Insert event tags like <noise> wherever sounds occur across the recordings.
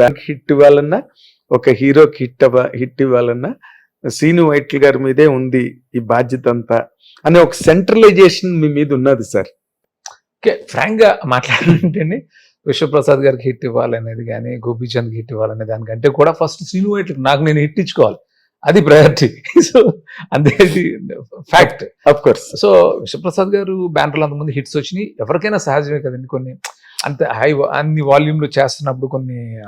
Bank hit ఇవ్వాలన్నా ఒక హీరోకి హిట్ హిట్ ఇవ్వాలన్నా సీను వైట్ల గారి మీదే ఉంది ఈ బాధ్యత అంతా అనే ఒక సెంట్రలైజేషన్ మీ మీద ఉన్నది సార్. ఓకే ఫ్రాంక్గా మాట్లాడాలంటే విశ్వప్రసాద్ గారికి హిట్ ఇవ్వాలనేది కానీ గోపీచంద్కి హిట్ ఇవ్వాలనే దానికంటే కూడా ఫస్ట్ శ్రీను వైట్లకి నాకు నేను హిట్ ఇచ్చుకోవాలి. అది ప్రయారిటీ. <laughs> సో అంతే fact. Of course so Vishwaprasad గారు బ్యానర్లు అంతమంది హిట్స్ వచ్చినాయి. ఎవరికైనా సహజమే కదండి కొన్ని అంత హై అన్ని వాల్యూమ్లో చేస్తున్నప్పుడు కొన్ని.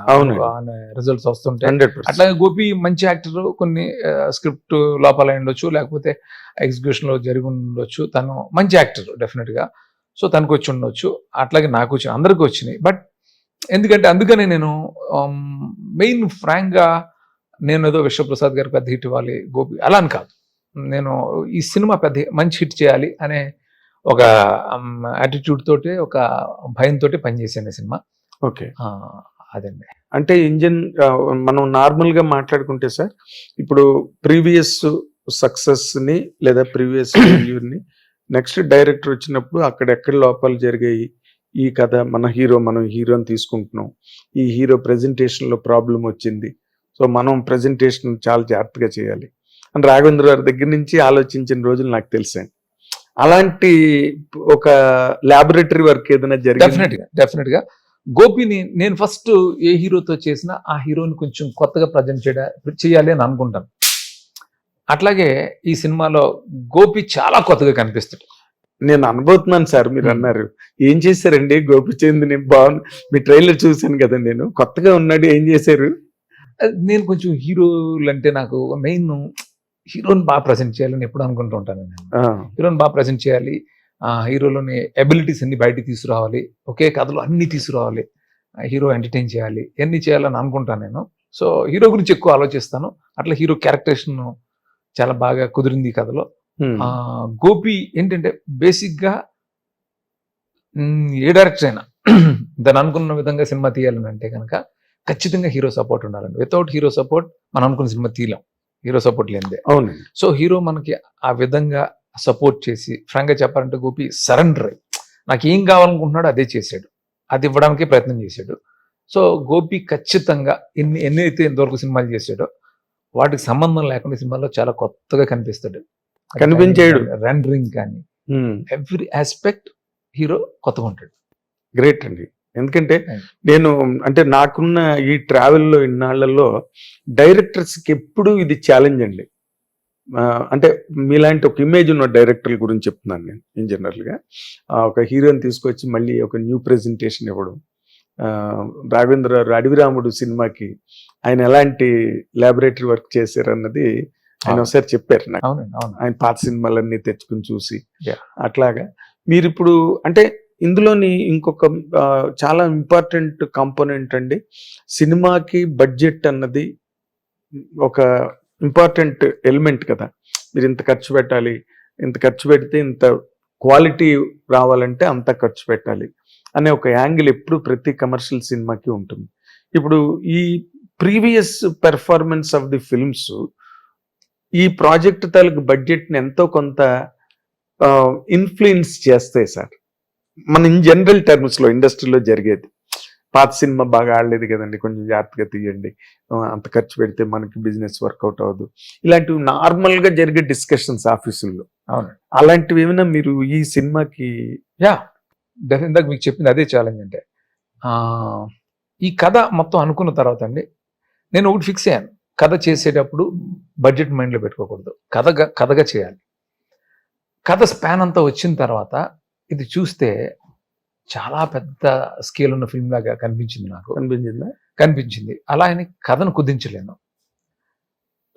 రిజల్ట్స్ వస్తుంటాయి. అట్లాగే గోపి మంచి యాక్టర్ కొన్ని స్క్రిప్ట్ లోపల ఉండొచ్చు లేకపోతే ఎగ్జిక్యూషన్లో జరిగి ఉండొచ్చు. తను మంచి యాక్టర్ డెఫినెట్గా. సో తనకు వచ్చి ఉండొచ్చు. అట్లాగే నాకు వచ్చి అందరికి వచ్చినాయి. బట్ ఎందుకంటే అందుకనే నేను మెయిన్ ఫ్రాంక్గా నేను ఏదో విశ్వప్రసాద్ గారికి పెద్ద హిట్ ఇవ్వాలి గోపి అలా అని కాదు. నేను ఈ సినిమా పెద్ద మంచి హిట్ చేయాలి అనే ఒక యాటిట్యూడ్ తోటి ఒక భయంతో పనిచేసాను ఈ సినిమా. ఓకే. అదండి. అంటే ఇంజన్ మనం నార్మల్గా మాట్లాడుకుంటే సార్ ఇప్పుడు ప్రీవియస్ సక్సెస్ని లేదా ప్రీవియస్ <coughs> ని నెక్స్ట్ డైరెక్టర్ వచ్చినప్పుడు అక్కడెక్కడ లోపాలు జరిగాయి? ఈ కథ మన హీరో మనం హీరోని తీసుకుంటున్నాం. ఈ హీరో ప్రెజెంటేషన్లో ప్రాబ్లం వచ్చింది. సో మనం ప్రెజెంటేషన్ చాలా జాగ్రత్తగా చేయాలి. అని రాఘవేంద్ర గారి దగ్గర నుంచి ఆలోచించిన రోజులు నాకు తెలిసాయి. అలాంటి ఒక లాబొరేటరీ వర్క్ ఏదైనా డెఫినెట్ జరిగింది గా డెఫినెట్గా. గోపిని నేను ఫస్ట్ ఏ హీరోతో చేసినా ఆ హీరోని కొంచెం కొత్తగా ప్రజెంట్ చేయడం చేయాలి అని అనుకుంటాను. అట్లాగే ఈ సినిమాలో గోపి చాలా కొత్తగా కనిపిస్తాడు. నేను అనబోతున్నాను సార్ మీరు Hmm. అన్నారు. ఏం చేశారండి? గోపిచంద్ని బాగుంది మీ ట్రైలర్ చూశాను కదా నేను. కొత్తగా ఉన్నాడు ఏం చేశారు? నేను కొంచెం హీరోలు అంటే నాకు మెయిన్ హీరోని బాగా ప్రజెంట్ చేయాలని ఎప్పుడు అనుకుంటూ ఉంటాను నేను. హీరోని బాగా ప్రజెంట్ చేయాలి ఆ హీరోలోని అబిలిటీస్ అన్ని బయటికి తీసుకురావాలి ఒకే కథలో అన్ని తీసుకురావాలి హీరో ఎంటర్టైన్ చేయాలి ఎన్ని చేయాలని అనుకుంటాను నేను. సో హీరో గురించి ఎక్కువ ఆలోచిస్తాను. అట్లా హీరో క్యారెక్టరేషన్ చాలా బాగా కుదిరింది కథలో. ఆ గోపి ఏంటంటే బేసిక్గా మ్, ఏ డైరెక్టర్ అయినా <clears throat> దాన్ని అనుకున్న విధంగా సినిమా తీయాలని అంటే కనుక ఖచ్చితంగా హీరో సపోర్ట్ ఉండాలండి. వితౌట్ హీరో సపోర్ట్ మనం అనుకున్న సినిమా తీయలేం. హీరో సపోర్ట్ లేనిదే. అవునండి. సో హీరో మనకి ఆ విధంగా సపోర్ట్ చేసి ఫ్రాంక్గా చెప్పాలంటే గోపి సరెండర్. అయ్యి నాకు ఏం కావాలనుకుంటున్నాడో అదే చేశాడు. అది ఇవ్వడానికే ప్రయత్నం చేశాడు. సో గోపి ఖచ్చితంగా ఎన్ని ఎన్ని అయితే ఇంతవరకు సినిమాలు చేశాడో వాటికి సంబంధం లేకుండా సినిమాలో చాలా కొత్తగా కనిపిస్తాడు. కనిపించాడు. రెండరింగ్ కానీ ఎవ్రీ ఆస్పెక్ట్ హీరో కొత్తగా ఉంటాడు. గ్రేట్ అండి. ఎందుకంటే నేను అంటే నాకున్న ఈ ట్రావెల్లో ఇన్నాళ్ళలో డైరెక్టర్స్కి ఎప్పుడు ఇది ఛాలెంజ్ అండి. అంటే మీలాంటి ఒక ఇమేజ్ ఉన్న డైరెక్టర్ల గురించి చెప్తున్నాను నేను ఇన్ జనరల్గా ఆ, ఒక హీరోని తీసుకొచ్చి మళ్ళీ ఒక న్యూ ప్రెజెంటేషన్ ఇవ్వడం. రాఘవేంద్ర అడవిరాముడు సినిమాకి ఆయన ఎలాంటి లాబొరేటరీ వర్క్ చేశారు అన్నది ఆయన. ఒకసారి చెప్పారు నాకు. ఆయన పాత సినిమాలన్నీ తెచ్చుకుని చూసి. అట్లాగా. మీరు ఇప్పుడు అంటే ఇందులోని ఇంకొక చాలా ఇంపార్టెంట్ కాంపోనెంట్ అండి. సినిమాకి బడ్జెట్ అన్నది ఒక ఇంపార్టెంట్ ఎలిమెంట్ కదా. మీరు ఇంత ఖర్చు పెట్టాలి ఇంత ఖర్చు పెడితే ఇంత క్వాలిటీ రావాలంటే అంత ఖర్చు పెట్టాలి అనే ఒక యాంగిల్ ఎప్పుడు ప్రతి కమర్షియల్ సినిమాకి ఉంటుంది. ఇప్పుడు ఈ previous performance of the films ఈ ప్రాజెక్ట్ తాలూకు బడ్జెట్ని ఎంతో కొంత ఇన్ఫ్లుయెన్స్ చేస్తాయి సార్. మన ఇన్ జనరల్ టర్మ్స్లో ఇండస్ట్రీలో జరిగేది. పాత సినిమా బాగా ఆడలేదు కదండి కొంచెం జాగ్రత్తగా తీయండి. అంత ఖర్చు పెడితే మనకి బిజినెస్ వర్కౌట్ అవ్వదు. ఇలాంటివి నార్మల్గా జరిగే డిస్కషన్స్ ఆఫీసుల్లో. అవునండి. అలాంటివి ఏమైనా మీరు ఈ సినిమాకి యా ఇందాక మీకు చెప్పింది అదే ఛాలెంజ్ అంటే ఈ కథ మొత్తం అనుకున్న తర్వాత అండి నేను ఒకటి ఫిక్స్ అయ్యాను. కథ చేసేటప్పుడు బడ్జెట్ మైండ్లో పెట్టుకోకూడదు. కథగా కథగా చేయాలి. కథ స్పాన్ అంతా వచ్చిన తర్వాత ఇది చూస్తే చాలా పెద్ద స్కేల్ ఉన్న ఫిల్మ్ లాగా కనిపించింది నాకు. అనిపించిందా కనిపించింది. అలా అని కథను కుదించలేను.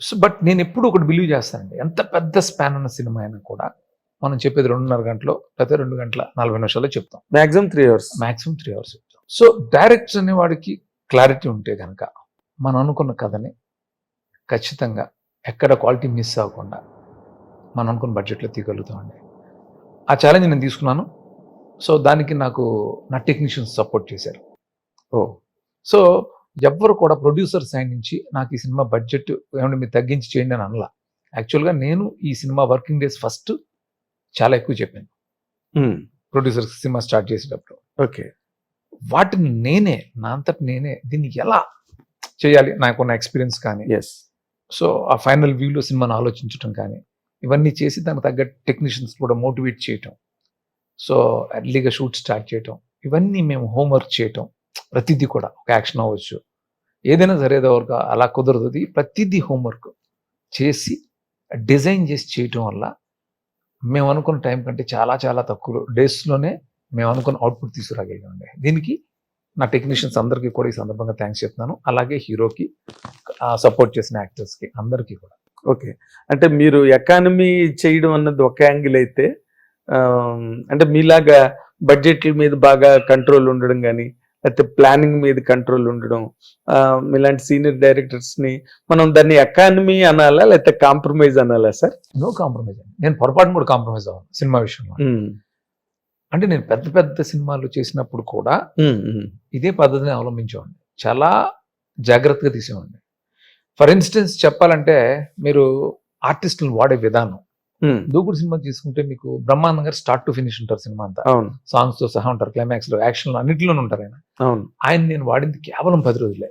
సో బట్ నేను ఎప్పుడు ఒకటి బిలీవ్ చేస్తానండి. ఎంత పెద్ద స్పాన్ ఉన్న సినిమా అయినా కూడా మనం చెప్పేది రెండున్నర గంటలో లేకపోతే రెండు గంటల నలభై నిమిషాల్లో చెప్తాం. Maximum three hours maximum three hours చెప్తాం. సో డైరెక్టర్ అనేవాడికి క్లారిటీ ఉంటే కనుక మనం అనుకున్న కథని ఖచ్చితంగా ఎక్కడ క్వాలిటీ మిస్ అవ్వకుండా మనం అనుకున్న బడ్జెట్లో తీయగలుగుతామండి. ఆ ఛాలెంజ్ నేను తీసుకున్నాను. సో దానికి నాకు నా టెక్నీషియన్స్ సపోర్ట్ చేశారు. ఓ సో ఎవ్వరు కూడా ప్రొడ్యూసర్ సైడ్ నుంచి నాకు ఈ సినిమా బడ్జెట్ ఏమంటే మీరు తగ్గించి చేయండి అని అనలా. యాక్చువల్గా నేను ఈ సినిమా వర్కింగ్ డేస్ ఫస్ట్ చాలా ఎక్కువ చెప్పాను. ప్రొడ్యూసర్ సినిమా స్టార్ట్ చేసేటప్పుడు. ఓకే. వాటిని నేనే నా అంతట నేనే దీన్ని ఎలా చేయాలి? నాకున్న ఎక్స్పీరియన్స్ కానీ. ఎస్ సో ఆ ఫైనల్ వ్యూలో సినిమాను ఆలోచించడం కానీ. ఇవన్నీ చేసి దానికి తగ్గ టెక్నీషియన్స్ కూడా మోటివేట్ చేయటం. సో ఎర్లీగా షూట్ స్టార్ట్ చేయటం. ఇవన్నీ మేము హోంవర్క్ చేయటం. ప్రతిదీ కూడా ఒక యాక్షన్ అవ్వచ్చు. ఏదైనా సరే ఏదో అలా కుదరదు. ప్రతిదీ హోంవర్క్ చేసి డిజైన్ చేసి చేయటం వల్ల మేము అనుకున్న టైం కంటే చాలా చాలా తక్కువ డేస్లోనే మేము అనుకున్న అవుట్పుట్ తీసుకురాగలిగామండి. దీనికి నా టెక్నీషియన్స్ అందరికీ కూడా ఈ సందర్భంగా థ్యాంక్స్ చెప్తున్నాను. అలాగే హీరోకి సపోర్ట్ చేసిన యాక్టర్స్కి అందరికీ కూడా. ఓకే. అంటే మీరు ఎకానమీ చేయడం అన్నది ఒక యాంగిల్ అయితే అంటే మీలాగా బడ్జెట్ల మీద బాగా కంట్రోల్ ఉండడం కానీ లేకపోతే ప్లానింగ్ మీద కంట్రోల్ ఉండడం ఆ, మీలాంటి సీనియర్ డైరెక్టర్స్ని మనం దాన్ని ఎకానమీ అనాలా లేకపోతే కాంప్రమైజ్ అనాలా సార్? నో కాంప్రమైజ్ అండి. నేను పొరపాటును కూడా కాంప్రమైజ్ అవ్వను సినిమా విషయంలో. అంటే నేను పెద్ద పెద్ద సినిమాలు చేసినప్పుడు కూడా ఇదే పద్ధతిని అవలంబించేవాడిని. చాలా జాగ్రత్తగా తీసేవాడిని. ఫర్ ఇన్స్టెన్స్ చెప్పాలంటే మీరు ఆర్టిస్టులను వాడే విధానం. దూకుడు సినిమా తీసుకుంటే మీకు బ్రహ్మాండం గారు స్టార్ట్ టు ఫినిష్ ఉంటారు సినిమా అంతా. సాంగ్స్తో సహా ఉంటారు క్లైమాక్స్లో యాక్షన్లో అన్నింటిలోనూ ఉంటారు ఆయన. ఆయన నేను వాడింది కేవలం పది రోజులే.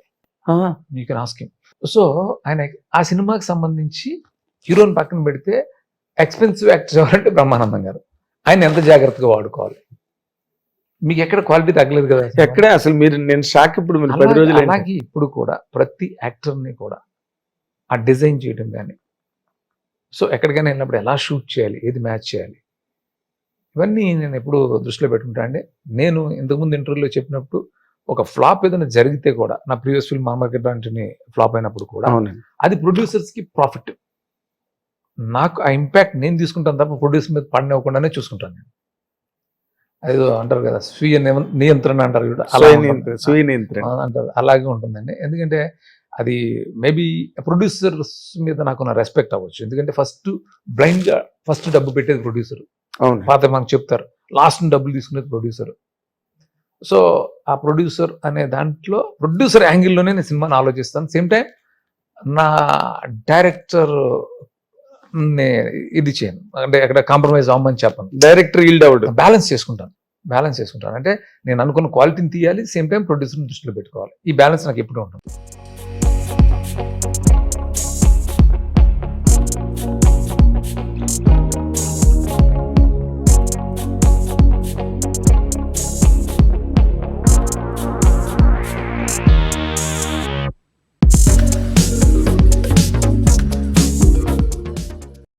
మీకు ఆస్కింగ్ సో ఆయన ఆ సినిమాకి సంబంధించి హీరోని పక్కన పెడితే ఎక్స్పెన్సివ్ యాక్టర్ ఎవరంటే బ్రహ్మానందం గారు. ఆయన ఎంత జాగ్రత్తగా వాడుకోవాలి? మీకు ఎక్కడ క్వాలిటీ తగ్గలేదు కదా ఎక్కడే? అసలు మీరు నేను షాక్ ఇప్పుడు పది రోజులు? అలాగే ఇప్పుడు కూడా ప్రతి యాక్టర్ని కూడా ఆ డిజైన్ చేయడం కానీ. సో ఎక్కడికైనా వెళ్ళినప్పుడు ఎలా షూట్ చేయాలి? ఏది మ్యాచ్ చేయాలి? ఇవన్నీ నేను ఎప్పుడు దృష్టిలో పెట్టుకుంటా అండి. నేను ఇంతకుముందు ఇంటర్వ్యూలో చెప్పినప్పుడు ఒక ఫ్లాప్ ఏదైనా జరిగితే కూడా నా ప్రీవియస్ ఫిల్మ్ మామర్కెట్ లాంటిని ఫ్లాప్ అయినప్పుడు కూడా అది ప్రొడ్యూసర్స్కి ప్రాఫిట్ నాకు ఆ ఇంపాక్ట్ నేను తీసుకుంటాను తప్ప ప్రొడ్యూసర్ మీద పడినవ్వకుండానే చూసుకుంటాను నేను. అదేదో అంటారు కదా స్వీయ నియం- నియంత్రణ అంటారు చూడు అలా స్వయ ఉంటుంది. నియంత్రణ స్వయ నియంత్రణ. ఆ, అంటారు. అలాగే ఉంటుందండి. ఎందుకంటే అది మేబీ ప్రొడ్యూసర్స్ మీద నాకున్న రెస్పెక్ట్ అవ్వచ్చు. ఎందుకంటే ఫస్ట్ బ్లైండ్గా ఫస్ట్ డబ్బు పెట్టేది ప్రొడ్యూసర్ అవును. పాత మనకు చెప్తారు. లాస్ట్ డబ్బులు తీసుకునేది ప్రొడ్యూసర్ సో ఆ ప్రొడ్యూసర్ అనే దాంట్లో ప్రొడ్యూసర్ యాంగిల్లోనే నేను సినిమాని ఆలోచిస్తాను. సేమ్ టైం నా డైరెక్టర్ ఇది చేయను. అంటే అక్కడ కాంప్రమైజ్ అవ్వమని చెప్పను. డైరెక్టర్ ఈల్డ్ అవుట్ బ్యాలెన్స్ చేసుకుంటాను. బ్యాలెన్స్ చేసుకుంటాను. అంటే నేను అనుకున్న క్వాలిటీని తీయాలి సేమ్ టైం ప్రొడ్యూసర్ని దృష్టిలో పెట్టుకోవాలి. ఈ బ్యాలెన్స్ నాకు ఎప్పుడు ఉంటుంది